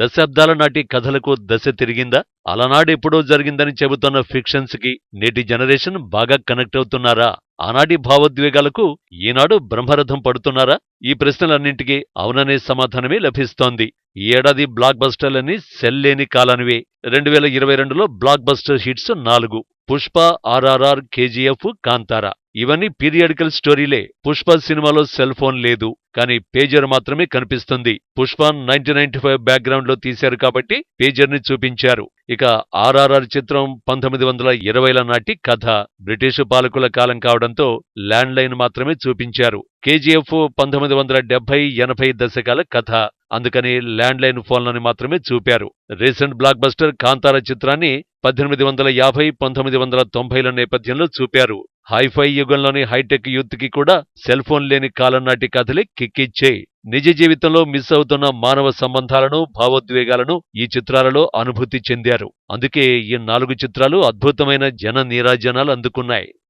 దశాబ్దాల నాటి కథలకు దశ తిరిగిందా? అలనాడెప్పుడో జరిగిందని చెబుతున్న ఫిక్షన్స్కి నేటి జనరేషన్ బాగా కనెక్ట్ అవుతున్నారా? ఆనాటి భావోద్వేగాలకు ఈనాడు బ్రహ్మరథం పడుతున్నారా? ఈ ప్రశ్నలన్నింటికీ అవుననే సమాధానమే లభిస్తోంది. ఈ ఏడాది బ్లాక్ బస్టర్లని సెల్లేని కాలానివే. రెండు వేల ఇరవై రెండులో బ్లాక్ బస్టర్ హిట్స్ నాలుగు. పుష్ప ఆర్ఆర్ఆర్ కేజీఎఫ్ కాంతారా. ఇవన్నీ పీరియాడికల్ స్టోరీలే. పుష్ప సినిమాలో సెల్ ఫోన్ లేదు. కానీ పేజర్ మాత్రమే కనిపిస్తుంది. పుష్పాన్ నైన్టీన్ నైన్టీ ఫైవ్ బ్యాక్గ్రౌండ్లో తీశారు కాబట్టి పేజర్ని చూపించారు. ఇక ఆర్ఆర్ఆర్ చిత్రం పంతొమ్మిది వందల ఇరవైల నాటి కథ. బ్రిటిష్ పాలకుల కాలం కావడంతో ల్యాండ్ లైన్ మాత్రమే చూపించారు. కేజీఎఫ్ పంతొమ్మిది వందల డెబ్బై ఎనభై దశకాల కథ. అందుకని ల్యాండ్ లైన్ ఫోన్లని మాత్రమే చూపారు. రీసెంట్ బ్లాక్ బస్టర్ కాంతార చిత్రాన్ని పద్దెనిమిది వందల యాభై పంతొమ్మిది వందల తొంభైల నేపథ్యంలో చూపారు. హైఫై యుగంలోని హైటెక్ యూత్కి కూడా సెల్ ఫోన్ లేని కాలం నాటి కథలే కిక్కిచ్చే. నిజ జీవితంలో మిస్ అవుతున్న మానవ సంబంధాలను భావోద్వేగాలను ఈ చిత్రాలలో అనుభూతి చెందారు. అందుకే ఈ నాలుగు చిత్రాలు అద్భుతమైన జన నీరాజనాలు అందుకున్నాయి.